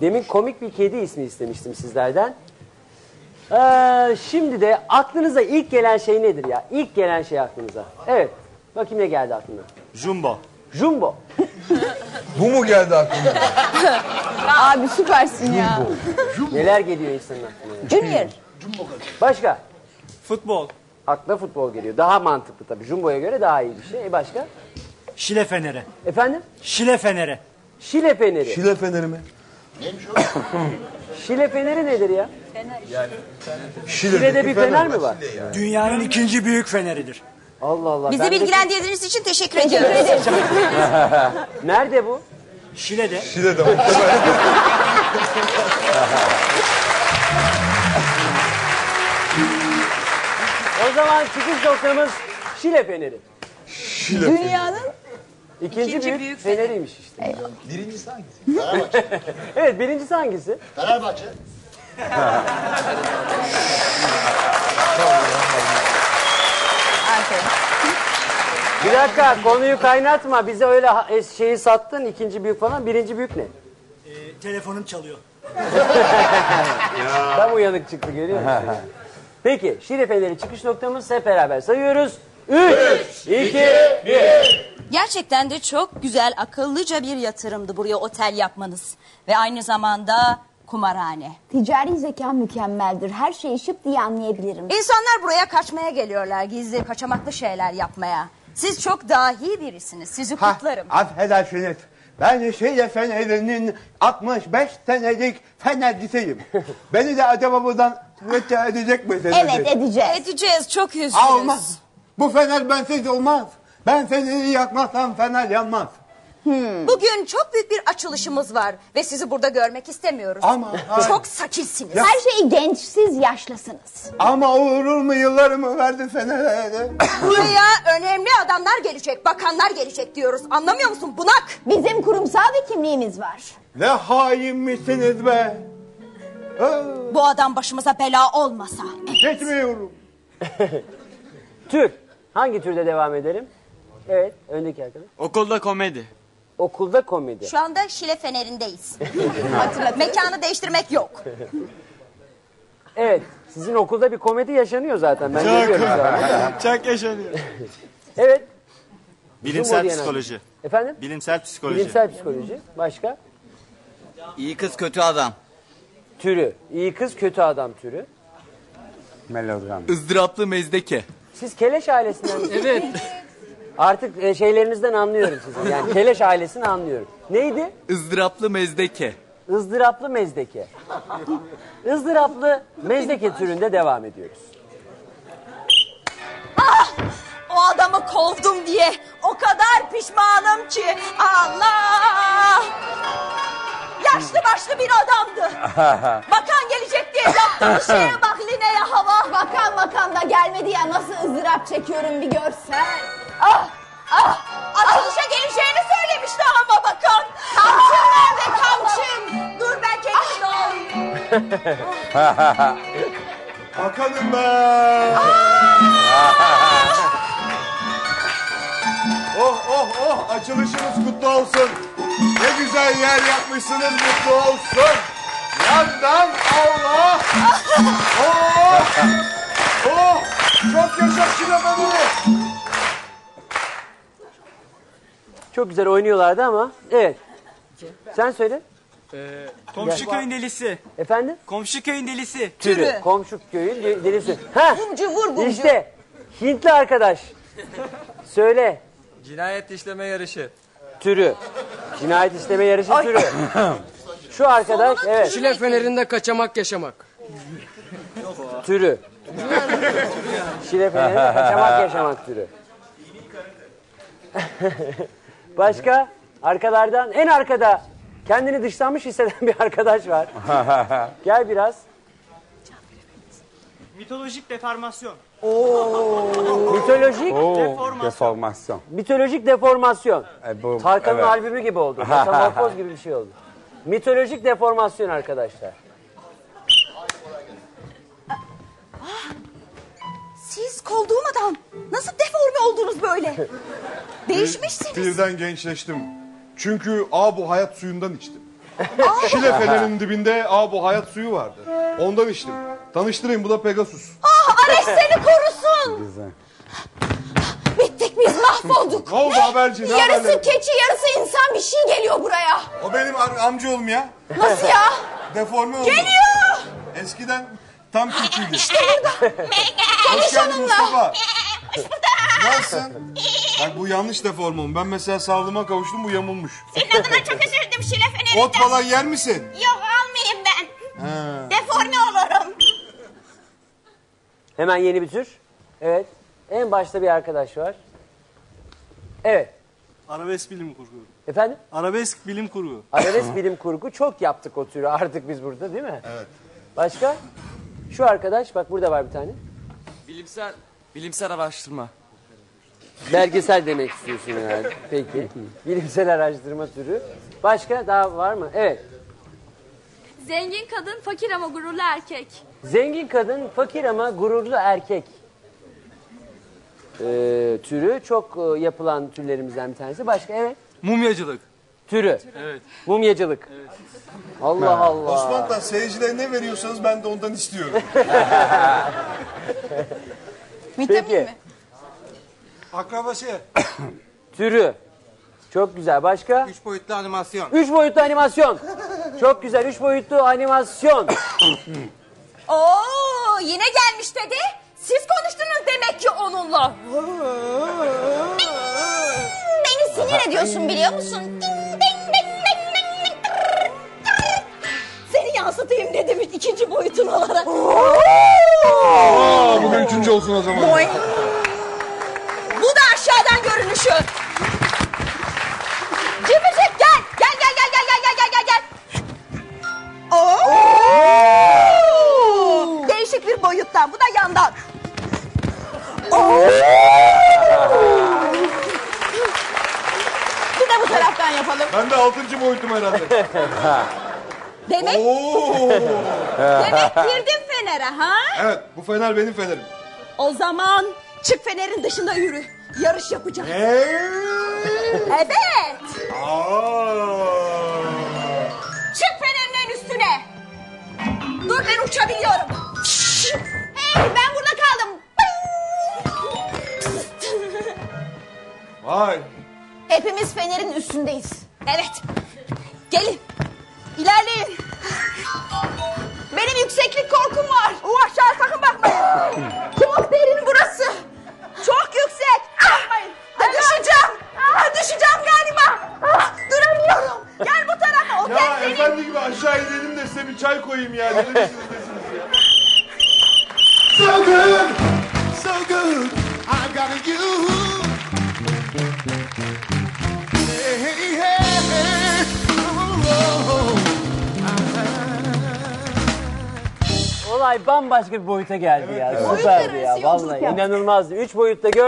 Demin komik bir kedi ismi istemiştim sizlerden. Ee, şimdi de aklınıza ilk gelen şey nedir ya? İlk gelen şey aklınıza. Evet. Bakayım ne geldi aklına. Jumbo. Jumbo. Bu mu geldi aklına? Abi süpersin ya. Neler geliyor insanın aklına? Junior. Başka? Futbol. Akla futbol geliyor. Daha mantıklı tabii. Jumbo'ya göre daha iyi bir şey. E başka? Şile feneri. Efendim? Şile feneri. Şile feneri. Şile feneri mi? Şile feneri nedir ya? Şile'deki Şile'de bir fener mi var? Dünyanın ikinci büyük feneridir. Allah Allah. Bizi ben de- bilgilendirdiğiniz için teşekkür ediyoruz. Nerede bu? Şile'de Şile'de. O zaman çıkış noktamız Şile feneri. Şile. Dünyanın İkinci, büyük, büyük feneriymiş işte. Birincisi hangisi? Evet birincisi hangisi? Fenerbahçe. Aferin. Bir dakika konuyu kaynatma. Bize öyle ha- şeyi sattın ikinci büyük falan. Birinci büyük ne? e, telefonum çalıyor. Tam uyanık çıktı görüyor musun? Peki Şile feneri çıkış noktamız hep beraber sayıyoruz. 3, 2, 1. Gerçekten de çok güzel, akıllıca bir yatırımdı buraya otel yapmanız. Ve aynı zamanda kumarhane. Ticari zeka mükemmeldir. Her şeyi şıp diye anlayabilirim. İnsanlar buraya kaçmaya geliyorlar, gizli, kaçamaklı şeyler yapmaya. Siz çok dahi birisiniz, sizi Ha, kutlarım. affedersiniz. Ben Şile Feneri'nin 65 senelik fenercisiyim. Beni de acaba buradan müte edecek misiniz? Evet edeceğiz. Edeceğiz, çok üzgünüz. Olmaz. Bu fener bensiz olmaz. Ben feneri yakmazsam fener yanmaz. Bugün çok büyük bir açılışımız var ve sizi burada görmek istemiyoruz. Ama- Çok sakilsiniz. Her şey gençsiz yaşlısınız. Ama uğurur mu yıllarımı verdi fenere? Buraya önemli adamlar gelecek, bakanlar gelecek diyoruz. Anlamıyor musun bunak? Bizim kurumsal bir kimliğimiz var. ne hain misiniz be? Bu adam başımıza bela olmasa. Geçmiyorum. Tür. Hangi türde devam edelim? Evet öndeki arkadaş. Okulda komedi. Okulda komedi. Şu anda Şile Feneri'ndeyiz. Hatırlat. Mekanı değiştirmek yok. Evet sizin okulda bir komedi yaşanıyor zaten. Ben görüyorum zaten. Çok yaşanıyor. Evet. Bilimsel psikoloji. Efendim? Bilimsel psikoloji. Bilimsel psikoloji. Başka? İyi kız kötü adam. Türü. İyi kız kötü adam türü. Melodram. ızdıraplı mezdeke. Siz Keleş ailesinden misiniz? Evet. Artık e, şeylerinizden anlıyorum sizin. Yani Keleş ailesini anlıyorum. Neydi? ızdıraplı mezdeke. Izdıraplı mezdeke. Izdıraplı mezdeke türünde devam ediyoruz. O adamı kovdum diye o kadar pişmanım ki. Allah! Yaşlı başlı bir adamdı. Bakan gelecek diye yaptığı şeye bak Line'ye hava. Bakan bakan da gelmedi ya nasıl ızdırap çekiyorum bir görsen. Bakalım be. oh oh oh açılışınız kutlu olsun. Ne güzel yer yapmışsınız mutlu olsun. Yandan Allah. Oh. Oh. Çok yaşa Şile Feneri. Çok güzel oynuyorlardı ama evet. Sen söyle. Komşu köyün delisi. Efendim? Komşu köyün delisi. Türü. Komşu köyün de- delisi. Ha, Gumcu vur gumcu. işte Hintli arkadaş. Söyle. Cinayet işleme yarışı. Türü. Cinayet işleme yarışı türü. Şu arkadaş evet Şile fenerinde kaçamak yaşamak. türü. Şile fenerinde kaçamak yaşamak türü. Başka? Arkalardan en arkada kendini dışlanmış hisseden bir arkadaş var. Gel biraz. Mitolojik deformasyon. Mitolojik, Deformasyon. mitolojik deformasyon. E, bu- Tarkan'ın evet. albümü gibi oldu. Metamorfoz gibi bir şey oldu. Mitolojik deformasyon arkadaşlar. Siz kovduğum adam nasıl deforme oldunuz böyle? Değişmişsiniz. Birden gençleştim. Çünkü a bu hayat suyundan içtim. Şile fenerinin dibinde aa bu hayat suyu vardı. Ondan içtim. Tanıştırayım bu da Pegasus. Ah Ares seni korusun. Bittik biz mahvolduk. Ne oldu haberci? Ne Yarısı haberleri? keçi yarısı insan bir şey geliyor buraya. O benim am- amcaoğlum ya. Nasıl ya? Deforme oldu. Geliyor. Eskiden tam Türk'üydü. İşte burada. Hoş Konuş geldin onunla. Mustafa. Nasılsın? Bak bu yanlış deformum. Ben mesela sağlığıma kavuştum bu yamulmuş. Senin adına çok üzüldüm Şile Feneri. Ot falan yer misin? Yok almayayım ben. Ha. Deforme olurum. Hemen yeni bir tür. Evet. En başta bir arkadaş var. Evet. Arabesk bilim kurgu. Efendim? Arabesk bilim kurgu. Arabesk bilim kurgu çok yaptık o türü artık biz burada değil mi? Evet. Başka? Şu arkadaş bak burada var bir tane. Bilimsel bilimsel araştırma. Belgesel demek istiyorsun herhalde. Peki. Bilimsel araştırma türü. Başka daha var mı? Evet. Zengin kadın, fakir ama gururlu erkek. Zengin kadın, fakir ama gururlu erkek. Ee, türü çok e, yapılan türlerimizden bir tanesi. Başka evet. Mumyacılık. Türü. Evet. Mumyacılık. Allah Allah. Osman Tan seyircilere ne veriyorsanız ben de ondan istiyorum. Peki. Akrabası. Türü. Çok güzel. Başka? Üç boyutlu animasyon. Üç boyutlu animasyon. Çok güzel. Üç boyutlu animasyon. Oo yine gelmiş dedi. Siz konuştunuz demek ki onunla. Beni sinir ediyorsun biliyor musun? Ding, ding, ding, ding, ding, ding. Seni yansıtayım dedim ikinci boyutun olarak. Aa, bu da üçüncü olsun o zaman. Görünüşü. Cimicik gel. Gel gel gel gel gel gel gel gel. Oo. Değişik bir boyuttan. Bu da yandan. Oo. Bir de bu taraftan yapalım. Ben de altıncı boyutum herhalde. Demek, Oo. demek girdin fenere ha? Evet bu fener benim fenerim. O zaman çık fenerin dışında yürü. Yarış yapacağız. Eee? Evet. Çık fenerin en üstüne. Dur ben uçabiliyorum. Hey ben burada kaldım. Vay. Hepimiz fenerin üstündeyiz. Evet. Koyayım ya. Ne. So good, so good, I got you. Hey, hey, hey, oh, Olay bambaşka bir boyuta geldi ya. Süperdi ya. Vallahi inanılmazdı. Üç boyutta gör